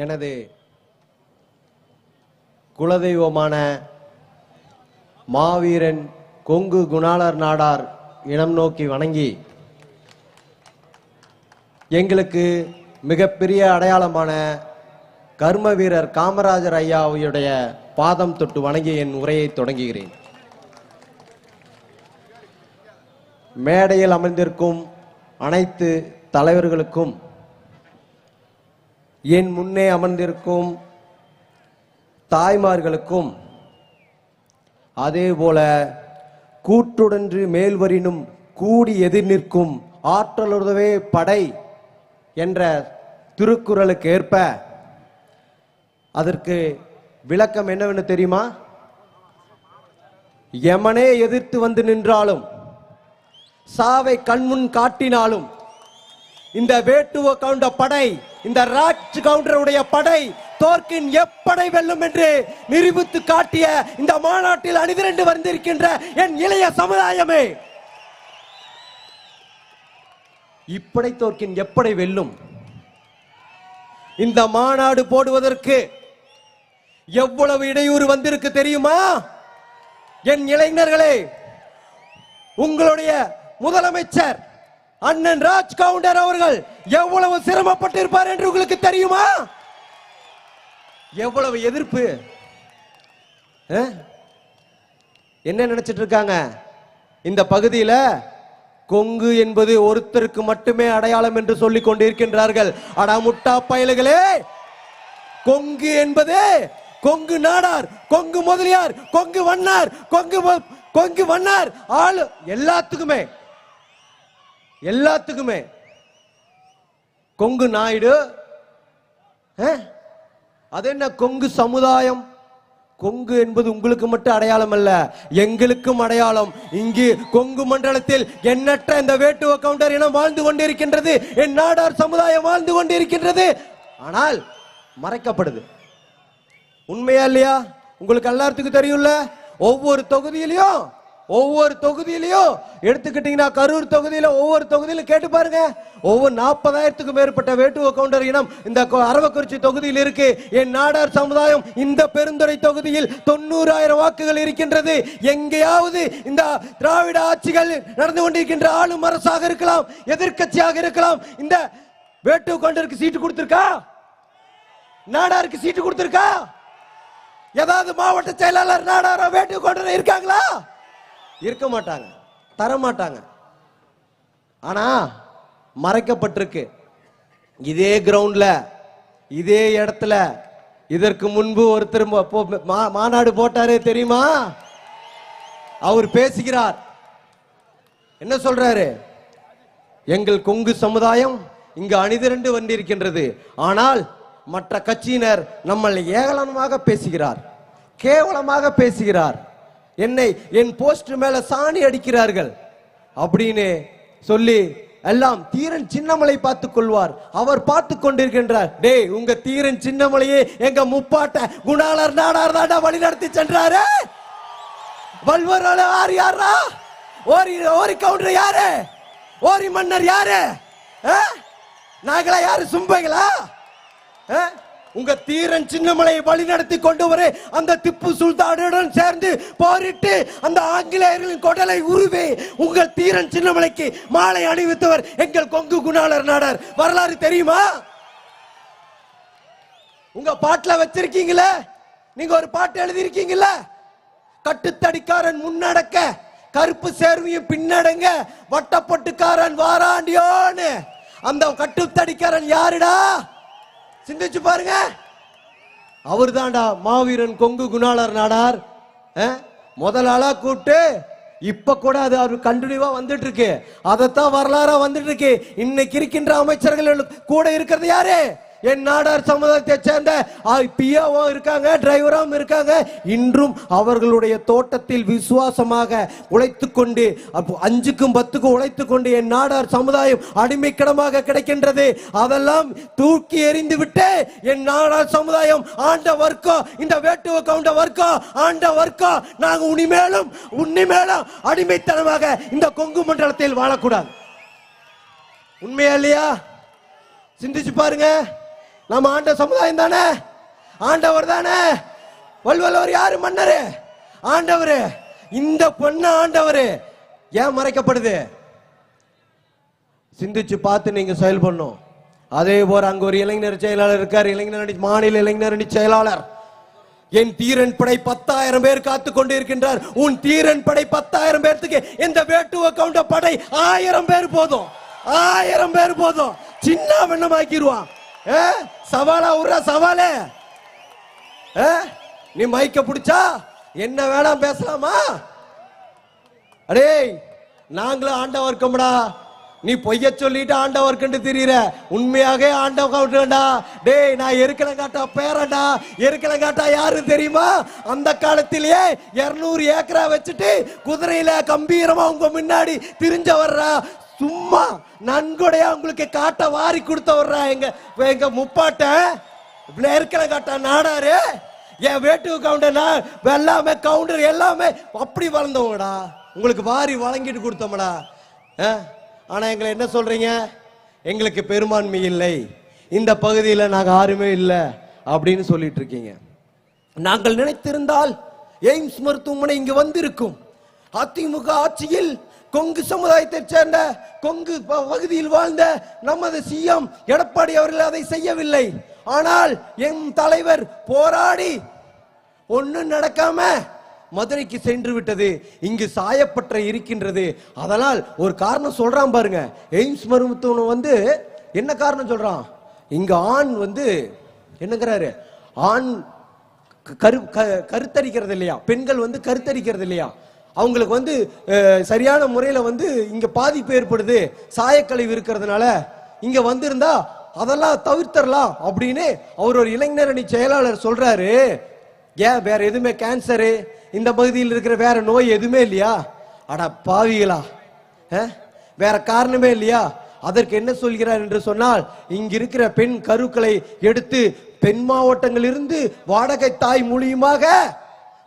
எனது குலதெய்வமான மாவீரன் கொங்கு குணாளர் நாடார் இனம் நோக்கி வணங்கி எங்களுக்கு மிகப்பெரிய அடையாளமான கர்ம வீரர் காமராஜர் ஐயாவுடைய பாதம் தொட்டு வணங்கி என் உரையை தொடங்குகிறேன். மேடையில் அமர்ந்திருக்கும் அனைத்து தலைவர்களுக்கும் என் முன்னே அமர்ந்திருக்கும் தாய்மார்களுக்கும் அதேபோல கூட்டுடன்று மேல்வரினும் கூடி எதிர் நிற்கும் ஆற்றலுறவே படை என்ற திருக்குறளுக்கு ஏற்ப அதற்கு விளக்கம் என்னவென்று தெரியுமா? யமனே எதிர்த்து வந்து நின்றாலும் சாவை கண்முன் காட்டினாலும் இந்த வேட்டுவ கவுண்ட படை இந்த ராஜ் கவுண்டருடைய படை தோற்கின் எப்படை வெல்லும் என்று நிரூபித்து காட்டிய இந்த மாநாட்டில் அணிதிரண்டு வந்திருக்கின்ற என் இளைய சமுதாயமே. இப்படை தோற்கின் எப்படை வெல்லும்? இந்த மாநாடு போடுவதற்கு எவ்வளவு இடையூறு வந்திருக்கு தெரியுமா? என் இளைஞர்களே உங்களுடைய முதலமைச்சர் அண்ணன் ராஜ் கவுண்டர் அவர்கள் எவ்வளவு சிரமப்பட்டிருப்பார் என்று உங்களுக்கு தெரியுமா? எவ்வளவு எதிர்ப்பு? என்ன நினைச்சிட்டு இருக்காங்க? இந்த பகுதியில கொங்கு என்பது ஒருத்தருக்கு மட்டுமே அடையாளம் என்று சொல்லிக் கொண்டிருக்கின்றார்கள். அடா முட்டா பயலுகளே! கொங்கு என்பது கொங்கு நாடார் கொங்கு முதலியார் கொங்கு வண்ணார் கொங்கு கொங்கு வண்ணார் ஆளு எல்லாத்துக்குமே. எல்லாத்துக்குமே. கொங்கு நாயுடு அது என்ன கொங்கு சமுதாயம்? கொங்கு என்பது உங்களுக்கு மட்டும் அடையாளம் அல்ல எங்களுக்கும் அடையாளம். இங்கு கொங்கு மண்டலத்தில் எண்ணற்ற இந்த வேட்டுவ கவுண்டர் இனம் வாழ்ந்து கொண்டிருக்கின்றது. என் நாடார் சமுதாயம் வாழ்ந்து கொண்டிருக்கின்றது. ஆனால் மறைக்கப்படுது. உண்மையா இல்லையா? உங்களுக்கு எல்லாத்துக்கும் தெரியும்ல? ஒவ்வொரு தொகுதியிலையும் ஒவ்வொரு தொகுதியிலையும் எடுத்துக்கிட்டீங்கன்னா கரூர் தொகுதியில ஒவ்வொரு தொகுதியிலும் கேட்டு பாருங்க. ஒவ்வொரு நாற்பதாயிரத்துக்கும் மேற்பட்ட வேட்டுவ கவுண்டர் இனம் இந்த அரவக்குறிச்சி தொகுதியில் இருக்கு. என் நாடார் சமுதாயம் இந்த பெருந்துறை தொகுதியில் தொண்ணூறாயிரம் வாக்குகள் இருக்கின்றது. எங்கேயாவது இந்த திராவிட ஆட்சிகள் நடந்து கொண்டிருக்கின்ற ஆளும் அரசாக இருக்கலாம் எதிர்க்கட்சியாக இருக்கலாம். இந்த வேட்டுவ கவுண்டருக்கு சீட்டு கொடுத்திருக்கா? நாடாருக்கு சீட்டு கொடுத்திருக்கா? ஏதாவது மாவட்ட செயலாளர் நாடாரா வேட்டு கவுண்டர் இருக்காங்களா? இருக்க மாட்டாங்க தர மாட்டாங்க. ஆனா மறைக்கப்பட்டிருக்கு. இதே கிரவுண்ட்ல இதே இடத்துல இதற்கு முன்பு ஒருத்தர் மா- மாநாடு போட்டாரே தெரியுமா? அவர் பேசுகிறார். என்ன சொல்றாரு? எங்கள் கொங்கு சமுதாயம் இங்கு அணிதிரண்டு வந்திருக்கின்றது. ஆனால் மற்ற கட்சியினர் நம்மளை ஏகலனமாக பேசுகிறார். கேவலமாக பேசுகிறார். என்னை என் போஸ்ட் மேல சாணி அடிக்கிறார்கள். அப்படின்னு சொல்லி எல்லாம் தீரன் சின்னமலை பார்த்துக் கொள்வார். அவர் பார்த்து கொண்டிருக்கின்றார். டேய் உங்க தீரன் சின்னமலையே எங்க முப்பாட்ட குணாளர் நாடார் தாண்டா வழி நடத்தி சென்றாரு? வல்வரோட யார் யாரா ஓரி ஓரி கவுண்டர் யாரு? ஓரி மன்னர் யாரு? ஆ? நாங்களா யாரு? சும்பைகளா? ஆ? உங்க தீரன் சின்னமலையை வழி நடத்தி கொண்டு வர அந்த திப்பு சுல்தானுடன் சேர்ந்து போரிட்டு அந்த ஆங்கிலேயர்களின் கொடலை உருவி உங்கள் தீரன் சின்னமலைக்கு மாலை அணிவித்தவர் எங்கள் கொங்கு குணாளர் நாடார். வரலாறு தெரியுமா? உங்க பாட்டுல வச்சிருக்கீங்களே? நீங்க ஒரு பாட்டு எழுதியிருக்கீங்களே? கட்டுத்தடிக்காரன் முன்னடக்க கருப்பு சேர்வையும் பின்னடங்க வட்டப்பட்டுக்காரன் வாராண்டியோன்னு. அந்த கட்டுத்தடிக்காரன் யாருடா? சிந்திச்சு பாருங்க. அவர் தான்டா மாவீரன் கொங்கு குணாளர் நாடார். முதலாளா முதல் கூப்பிட்டு இப்ப கூட அது அவர் கண்டினியூவா வந்துட்டு இருக்கு அதைத்தான் வரலாறா வந்துட்டு இருக்கு இன்னைக்கு இருக்கின்ற அமைச்சர்கள் கூட இருக்கிறது யாரு? என் நாடார் சமுதாயத்தை சேர்ந்த பிஓவும் இருக்காங்க டிரைவரும் இருக்காங்க. இன்றும் அவர்களுடைய தோட்டத்தில் விசுவாசமாக உழைத்து கொண்டு அப்போ அஞ்சுக்கும் பத்துக்கும் உழைத்து கொண்டு என் நாடார் சமுதாயம் அடிமைக்கிடமாக கிடைக்கின்றது. அதெல்லாம் தூக்கி எறிந்து விட்டு என் நாடார் சமுதாயம் ஆண்ட வர்க்கம் இந்த வேட்டுவ கவுண்ட வர்க்கம் ஆண்ட வர்க்கம் நாங்க உனிமேலும் உன்னிமேலும் அடிமைத்தனமாக இந்த கொங்கு மண்டலத்தில் வாழக்கூடாது. உண்மையா இல்லையா? சிந்திச்சு பாருங்க. நம்ம ஆண்ட சமுதாயம் தானே? ஆண்டவர் தானே? வல்வல்லவர் யாரு மன்னரு? ஆண்டவர். இந்த பொண்ணு ஆண்டவர். ஏன் மறைக்கப்படுது? சிந்திச்சு பார்த்து நீங்க செயல்படணும் அதே போல அங்க ஒரு இளைஞர் செயலாளர் இருக்கார். இளைஞர் அணி மாநில இளைஞர் அணி செயலாளர். என் தீரன் படை பத்தாயிரம் பேர் காத்து கொண்டு இருக்கின்றார் உன் தீரன் படை பத்தாயிரம் பேர்த்துக்கு இந்த வேட்டுவ கவுண்ட படை ஆயிரம் பேர் போதும். ஆயிரம் பேர் போதும். சின்ன வெண்ணமாக்கிடுவான் சவாலா உர்ற சவாலே. நீ மைக்க பிடிச்சா என்ன வேணாம் பேசலாமா? அடேய் நாங்களும் ஆண்டவர் இருக்கோம்டா. நீ பொய்ய சொல்லிட்டு ஆண்டவர்க்குன்னு திரியற. உண்மையாக ஆண்டவர்டா டேய் நான் எருக்கலங்காட்டா பேரண்டா எருக்கலங்காட்டா யாரு தெரியுமா? அந்த காலத்திலேயே இருநூறு ஏக்கரா வச்சுட்டு குதிரையில கம்பீரமா உங்க முன்னாடி திரிஞ்ச வர்றா சும்மா நன்கொடையா உங்களுக்கு காட்ட வாரி கொடுத்த வர்றா எங்க எங்க முப்பாட்ட எருக்கலங்காட்டா நாடாரு. என் வேட்டு கவுண்டர்னா எல்லாமே கவுண்டர் எல்லாமே அப்படி வளர்ந்தவங்கடா. உங்களுக்கு வாரி வழங்கிட்டு கொடுத்தோம்டா. ஆ? ஆனா எங்களை என்ன சொல்றீங்க? எங்களுக்கு பெரும்பான்மை இல்லை. இந்த பகுதியில் நாங்கள் யாருமே இல்லை அப்படின்னு சொல்லிட்டு இருக்கீங்க. நாங்கள் நினைத்திருந்தால் எய்ம்ஸ் மருத்துவமனை இங்கு வந்திருக்கும். அதிமுக ஆட்சியில் கொங்கு சமுதாயத்தைச் சேர்ந்த கொங்கு ப- பகுதியில் வாழ்ந்த நமது சிஎம் எடப்பாடி அவர்கள் அதை செய்யவில்லை. ஆனால் என் தலைவர் போராடி ஒன்றும் நடக்காம மதுரைக்கு சென்று விட்டது. இங்கு சாயப்பற்ற இருக்கின்றது. அதனால் ஒரு காரணம் சொல்றான் பாருங்க. எய்ம்ஸ் மருத்துவமனை வந்து என்ன காரணம் சொல்றான்? இங்க ஆண் வந்து என்னங்கிறாரு? ஆண் க- கரு க- கருத்தரிக்கிறது இல்லையா? பெண்கள் வந்து கருத்தரிக்கிறது இல்லையா? அவங்களுக்கு வந்து சரியான முறையில் வந்து இங்கே பாதிப்பு ஏற்படுது சாயக்கழிவு இருக்கிறதுனால இங்கே வந்திருந்தா அதெல்லாம் தவிர்த்தரலாம் அப்படின்னு அவர் ஒரு இளைஞர் அணி செயலாளர் சொல்றாரு. ஏன் வேற எதுவுமே கேன்சரு இந்த பகுதியில் இருக்கிற வேற நோய் எதுவுமே இல்லையா? அட பாவிகளா வேற காரணமே இல்லையா? அதற்கு என்ன சொல்கிறார் என்று சொன்னால் இங்க இருக்கிற பெண் கருக்களை எடுத்து பெண் மாவட்டங்களிலிருந்து வாடகை தாய் மூலியமாக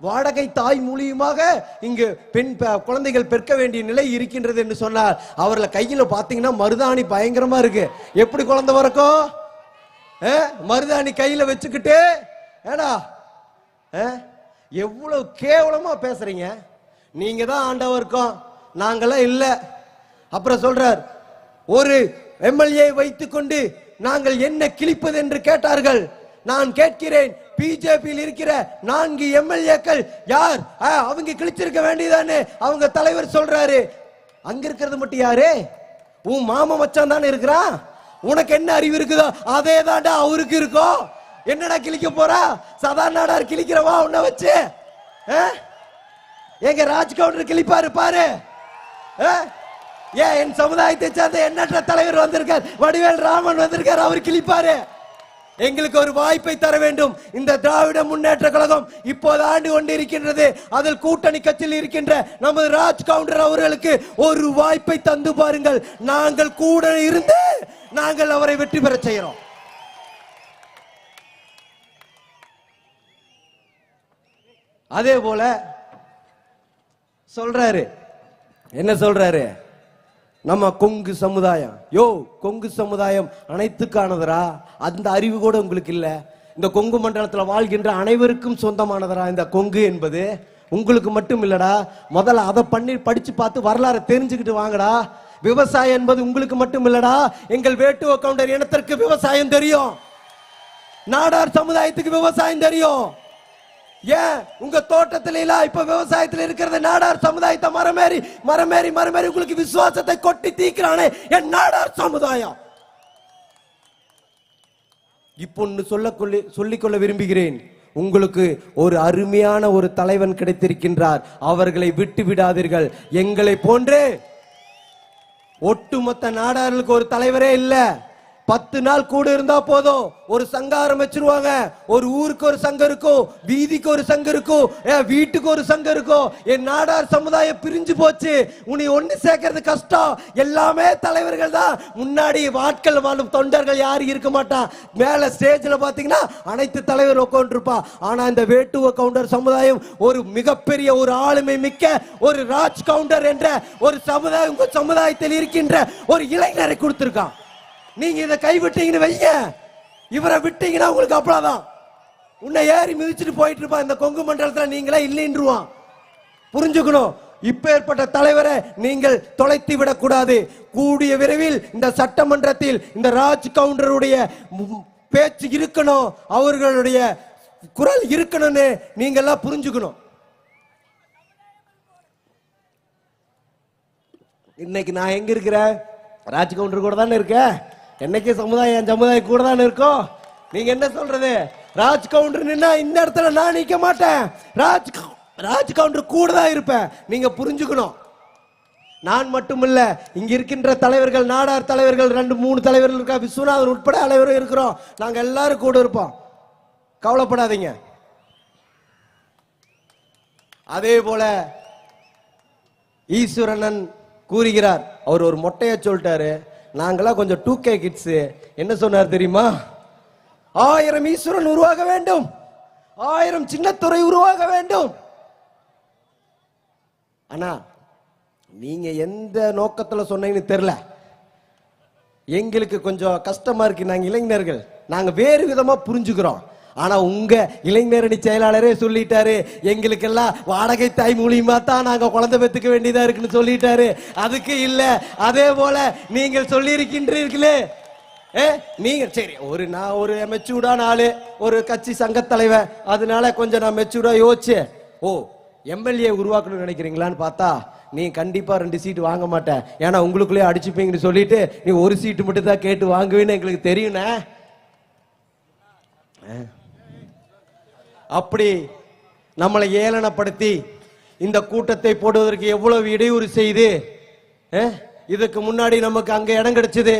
வாடகை தாய் மூலியமாக இங்கு பெண் குழந்தைகள் பெற்க வேண்டிய நிலை இருக்கின்றது என்று சொன்னார். அவர்களை கையில பாத்தீங்கன்னா மருதாணி பயங்கரமா இருக்கு. எப்படி குழந்தை பிறக்கும்? ஆ? மருதாணி கையில வச்சுக்கிட்டு ஏடா ஆ? எவ்வளவு கேவலமா பேசுறீங்க? நீங்க தான் ஆண்டவருக்கும் நாங்களாம் இல்ல. அப்புறம் சொல்றார் ஒரு எம்எல்ஏ வைத்துக்கொண்டு நாங்கள் என்ன கிழிப்பது என்று கேட்டார்கள். நான் கேட்கிறேன். பிஜேபியில் இருக்கிற நான்கு எம்எல்ஏக்கள் யார்? ஆ, அவங்க கிழிச்சிருக்க வேண்டியதானே? அவங்க தலைவர் சொல்றாரு. அங்க இருக்கிறது மட்டும் யாரு? உன் மாமா மச்சான் தானே இருக்கிறான் உனக்கு என்ன அறிவு இருக்குதோ அதே தாண்டா அவருக்கு இருக்கும் என்னடா கிழிக்க போறா? சதாநாடா நாடார் கிழிக்கிறவா உன்னை வச்சு? ஆ? எங்க ராஜ் கவுண்டர் கிழிப்பாரு பாரு. ஆ? ஏன் என் சமுதாயத்தை சேர்ந்த எண்ணற்ற தலைவர் வந்திருக்கார். வடிவேல் ராமன் வந்திருக்கார் அவர் கிழிப்பாரு. எங்களுக்கு ஒரு வாய்ப்பை தர வேண்டும். இந்த திராவிட முன்னேற்ற கழகம் இப்போது ஆண்டு கொண்டிருக்கின்றது. அதில் கூட்டணி கட்சியில் இருக்கின்ற நமது ராஜ் கவுண்டர் அவர்களுக்கு ஒரு வாய்ப்பை தந்து பாருங்கள். நாங்கள் கூட இருந்து நாங்கள் அவரை வெற்றி பெறச் செய்கிறோம். அதே போல சொல்றாரு. என்ன சொல்றாரு? நம்ம கொங்கு சமுதாயம். யோ கொங்கு சமுதாயம் அனைத்துக்கானதரா? அந்த அறிவு கூட உங்களுக்கு இல்லை. இந்த கொங்கு மண்டலத்தில் வாழ்கின்ற அனைவருக்கும் சொந்தமானதரா? இந்த கொங்கு என்பது உங்களுக்கு மட்டும் இல்லடா. முதல்ல அதை பண்ணி படிச்சு பார்த்து வரலாறை தெரிஞ்சுக்கிட்டு வாங்கடா. விவசாயம் என்பது உங்களுக்கு மட்டும் இல்லடா. எங்கள் வேட்டுவ கவுண்டர் இனத்திற்கு விவசாயம் தெரியும். நாடார் சமுதாயத்துக்கு விவசாயம் தெரியும். ஏன்? உங்க தோட்டத்தில இல்ல இப்ப விவசாயத்துல இருக்கிறது நாடார் சமுதாயத்தை மரமேறி மரமேறி மரமேறி உங்களுக்கு விசுவாசத்தை கொட்டி தீக்கிறானே. என் நாடார் சமுதாயம். இப்போ ஒன்று சொல்ல சொல்லிக்கொள்ள விரும்புகிறேன். உங்களுக்கு ஒரு அருமையான ஒரு தலைவன் கிடைத்திருக்கின்றார். அவர்களை விட்டு விடாதீர்கள். எங்களை போன்று ஒட்டுமொத்த நாடார்களுக்கு ஒரு தலைவரே இல்லை. பத்து நாள் கூட இருந்தா போதும். ஒரு சங்கம் ஆரம்பிச்சிருவாங்க ஒரு ஊருக்கு ஒரு சங்கம் இருக்கும். வீதிக்கு ஒரு சங்கம் இருக்கும். என் வீட்டுக்கு ஒரு சங்கம் இருக்கும். என் நாடார் சமுதாயம் பிரிஞ்சு போச்சு. உன்னை ஒண்ணு சேர்க்கறது கஷ்டம். எல்லாமே தலைவர்கள் தான். முன்னாடி வாட்கள் வாழும் தொண்டர்கள் யாரும் இருக்க மாட்டான் மேல ஸ்டேஜ்ல பாத்தீங்கன்னா அனைத்து தலைவர் உட்காந்துருப்பா ஆனா இந்த வேட்டுவ கவுண்டர் சமுதாயம் ஒரு மிகப்பெரிய ஒரு ஆளுமை மிக்க ஒரு ராஜ் கவுண்டர் என்ற ஒரு சமுதாயம் சமுதாயத்தில் இருக்கின்ற ஒரு இளைஞரை கொடுத்திருக்கான் நீங்க இதை கைவிட்டீங்கன்னு வைங்க. இவரை விட்டீங்கன்னா உங்களுக்கு அவ்வளவுதான். உன்னை ஏறி மிதிச்சிட்டு போயிட்டு இருப்பான் இந்த கொங்கு மண்டலத்துல நீங்களே இல்லைன்றுவான். புரிஞ்சுக்கணும். இப்பேற்பட்ட தலைவரை நீங்கள் தொலைத்து விடக்கூடாது. கூடிய விரைவில் இந்த சட்டமன்றத்தில் இந்த ராஜ் கவுண்டருடைய பேச்சு இருக்கணும். அவர்களுடைய குரல் இருக்கணும்னு நீங்கெல்லாம் புரிஞ்சுக்கணும். இன்னைக்கு நான் எங்க இருக்கிறேன்? ராஜ் கவுண்டர் கூட தானே இருக்கேன்? என்னைக்கு சமுதாயம் என் சமுதாயம் கூட தானே இருக்கோம் நீங்க என்ன சொல்றது? ராஜ் கவுண்டர் நின்னா இந்த இடத்துல நான் நிக்க மாட்டேன். ராஜ் கவு- ராஜ் கவுண்டர் கூட தான் இருப்பேன். நீங்க புரிஞ்சுக்கணும். நான் மட்டுமில்ல இங்க இருக்கின்ற தலைவர்கள் நாடார் தலைவர்கள் ரெண்டு மூணு தலைவர்கள் இருக்கா? விஸ்வநாதன் உட்பட தலைவரும் இருக்கிறோம். நாங்க எல்லாரும் கூட இருப்போம். கவலைப்படாதீங்க. அதே போல ஈஸ்வரனன் கூறுகிறார். அவர் ஒரு மொட்டையை சொல்லிட்டாரு. நாங்களாம் கொஞ்சம் டூ கே கிட்ஸ் என்ன சொன்னார் தெரியுமா? ஆயிரம் ஈஸ்வரன் உருவாக வேண்டும். ஆயிரம் சின்னத்துறை உருவாக வேண்டும். அண்ணா நீங்க எந்த நோக்கத்துல சொன்னீங்கன்னு தெரியல. எங்களுக்கு கொஞ்சம் கஷ்டமா இருக்கு. நாங்க இளைஞர்கள். நாங்க வேறு விதமா புரிஞ்சுக்கிறோம். ஆனா உங்க இளைஞரணி செயலாளரே சொல்லிட்டாரு எங்களுக்கெல்லாம் வாடகை தாய் மூலியமா தான் நாங்க குழந்தை பெத்துக்க வேண்டியதா இருக்குன்னு சொல்லிட்டாரு. அதுக்கு இல்ல அதே போல நீங்கள் சொல்லியிருக்கின்றீர்களே. ஏ நீங்க சரி ஒரு நான் ஒரு மெச்சூர்டான ஆளு ஒரு கட்சி சங்கத் தலைவர் அதனால கொஞ்சம் நான் மெச்சூர்டா யோசிச்சு ஓ எம்எல்ஏ உருவாக்கணும்னு நினைக்கிறீங்களான்னு பார்த்தா நீ கண்டிப்பா ரெண்டு சீட்டு வாங்க மாட்டேன். ஏன்னா உங்களுக்குள்ளே அடிச்சுப்பீங்கன்னு சொல்லிட்டு நீ ஒரு சீட்டு மட்டும் தான் கேட்டு வாங்குவேன்னு எங்களுக்கு தெரியுண்ணே அப்படி நம்மளை ஏளனப்படுத்தி இந்த கூட்டத்தை போடுவதற்கு எவ்வளவு இடையூறு செய்து இதுக்கு முன்னாடி நமக்கு அங்க இடம் கிடைச்சது.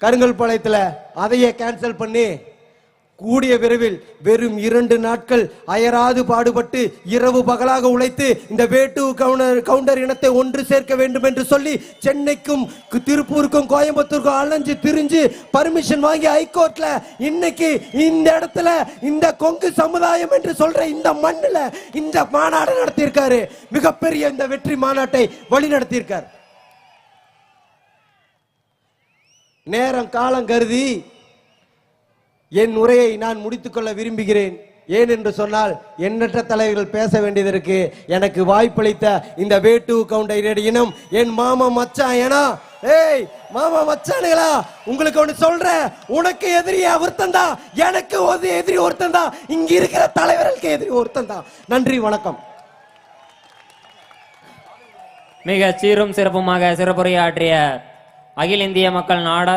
கருங்கல் பாளையத்துல அதையே கேன்சல் பண்ணி கூடிய விரைவில் வெறும் இரண்டு நாட்கள் அயராது பாடுபட்டு இரவு பகலாக உழைத்து இந்த வேட்டு கவுண்டர் கவுண்டர் இனத்தை ஒன்று சேர்க்க வேண்டும் என்று சொல்லி சென்னைக்கும் திருப்பூருக்கும் கோயம்புத்தூருக்கும் அலைஞ்சு திரிஞ்சு பர்மிஷன் வாங்கி ஹைகோர்ட்ல இன்னைக்கு இந்த இடத்துல இந்த கொங்கு சமுதாயம் என்று சொல்ற இந்த மண்ணுல இந்த மாநாடு நடத்தியிருக்காரு. மிகப்பெரிய இந்த வெற்றி மாநாட்டை வழி நடத்தியிருக்கார். நேரம் காலம் கருதி என் உரையை நான் முடித்துக்கொள்ள விரும்புகிறேன். ஏன் என்று சொன்னால் எண்ணற்ற தலைவர்கள் பேச வேண்டியது இருக்கு எனக்கு வாய்ப்பளித்த இந்த வேட்டு கவுண்டர் இனம் என் மாமா மச்சான் ஏனா? ஏய் மாமா மச்சானுங்களா உங்களுக்கு ஒண்ணு சொல்றேன். உனக்கு எதிரி ஒருத்தன் தான். எனக்கு ஒரு எதிரி ஒருத்தன் தான். இங்க இருக்கிற தலைவர்களுக்கு எதிரி ஒருத்தன் தான். நன்றி வணக்கம். மிக சீரும் சிறப்புமாக சிறப்புரையாற்றிய அகில இந்திய மக்கள் நாட